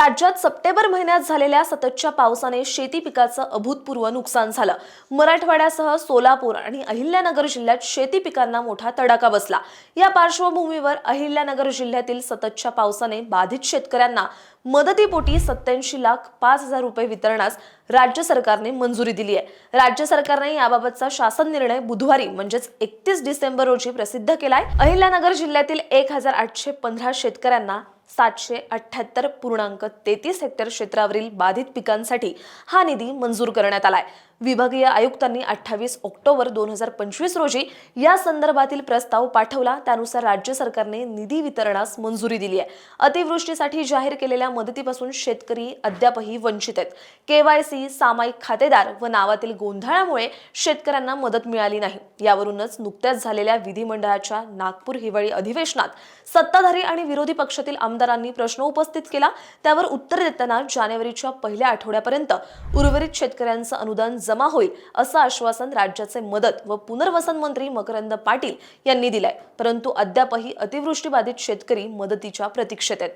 राज्यात सप्टेंबर महिन्यात झालेल्या सततच्या पावसाने शेती पिकाचं अभूतपूर्व नुकसान झालं. मराठवाड्यासह सोलापूर आणि अहिल्यानगर जिल्ह्यात शेती पिकांना मोठा तडाखा बसला. या पार्श्वभूमीवर अहिल्यानगर जिल्ह्यातील सततच्या पावसाने बाधित शेतकऱ्यांना मदतीपोटी सत्याऐंशी लाख पाच हजार रुपये वितरणास राज्य सरकारने मंजुरी दिली आहे. राज्य सरकारने याबाबतचा शासन निर्णय बुधवारी म्हणजेच एकतीस डिसेंबर रोजी प्रसिद्ध केलाय. अहिल्यानगर जिल्ह्यातील एक हजार आठशे पंधरा शेतकऱ्यांना सातशे अठ्ठ्याहत्तर पूर्णांक तेहतीस हेक्टर क्षेत्रावरील बाधित पिकांसाठी हा निधी मंजूर करण्यात आलाय. विभागीय आयुक्तांनी अठ्ठावीस ऑक्टोबर दोन हजार पंचवीस रोजी या संदर्भातील प्रस्ताव पाठवला. त्यानुसार राज्य सरकारने निधी वितरणास मंजुरी दिली आहे. अतिवृष्टीसाठी जाहीर केलेल्या मदतीपासून शेतकरी अद्यापही वंचित आहेत. केवायसी सामायिक खातेदार व नावातील गोंधळामुळे शेतकऱ्यांना मदत मिळाली नाही. यावरूनच नुकत्याच झालेल्या विधिमंडळाच्या नागपूर हिवाळी अधिवेशनात सत्ताधारी आणि विरोधी पक्षातील आमदारांनी प्रश्न उपस्थित केला. त्यावर उत्तर देताना जानेवारीच्या पहिल्या आठवड्यापर्यंत उर्वरित शेतकऱ्यांचं अनुदान जमा होईल असं आश्वासन राज्याचे मदत व पुनर्वसन मंत्री मकरंद पाटील यांनी दिलंय. परंतु अद्यापही अतिवृष्टीबाधित शेतकरी मदतीच्या प्रतीक्षेत आहेत.